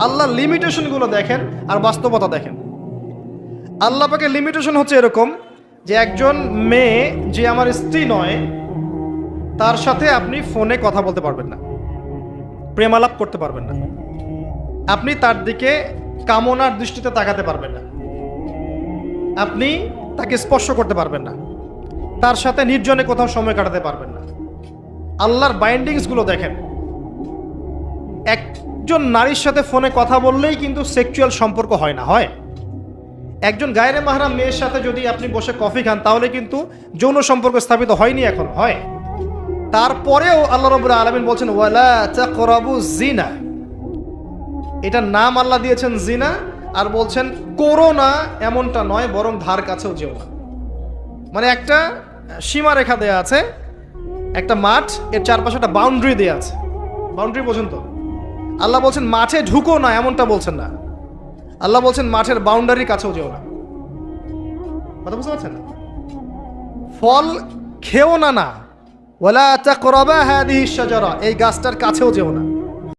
আল্লাহ লিমিটেশনগুলো দেখেন আর বাস্তবতা দেখেন। আল্লাহ পাকে লিমিটেশন হচ্ছে এরকম যে একজন মেয়ে যে আমার স্ত্রী নয়, তার সাথে আপনি ফোনে কথা বলতে পারবেন না, প্রেমালাপ করতে পারবেন না। আপনি তার দিকে কামনার দৃষ্টিতে তাকাতে পারবেন না। আপনি তাকে স্পর্শ করতে পারবেন না। তার সাথে নির্জনে কোথাও সময় কাটাতে পারবেন না। আল্লাহর বাইন্ডিংসগুলো দেখেন। একজন নারীর সাথে ফোনে কথা বললেই কিন্তু সেক্সুয়াল সম্পর্ক হয় না, হয়? একজন গায়রে মাহরাম মেয়ের সাথে যদি আপনি বসে কফি খান, তাহলে কিন্তু যৌন সম্পর্ক স্থাপিত হয়নি এখন, হয়? তারপরেও আল্লাহ রবুল আলমিন বলছেন, ওয়ালা তাকরাবু জিনা এটার নাম আল্লাহ দিয়েছেন জিনা আর বলছেন করোনা এমনটা নয়, বরং ধার কাছেও যেও না। মানে একটা সীমা রেখা দেয়া আছে, একটা মাঠ, এর চারপাশে একটা বাউন্ডারি দেয়া আছে। বাউন্ডারি পর্যন্ত আল্লাহ বলছেন, মাঠে ঢুকো না, এমনটা বলছেন না। আল্লাহ বলছেন, মাঠের বাউন্ডারির কাছেও যেও না। কথা বুঝতে পারছেন? ফল খেও না না। ওলা তাকরাবা হাদিহি হ্যাঁ এই গাছটার কাছেও যেও না।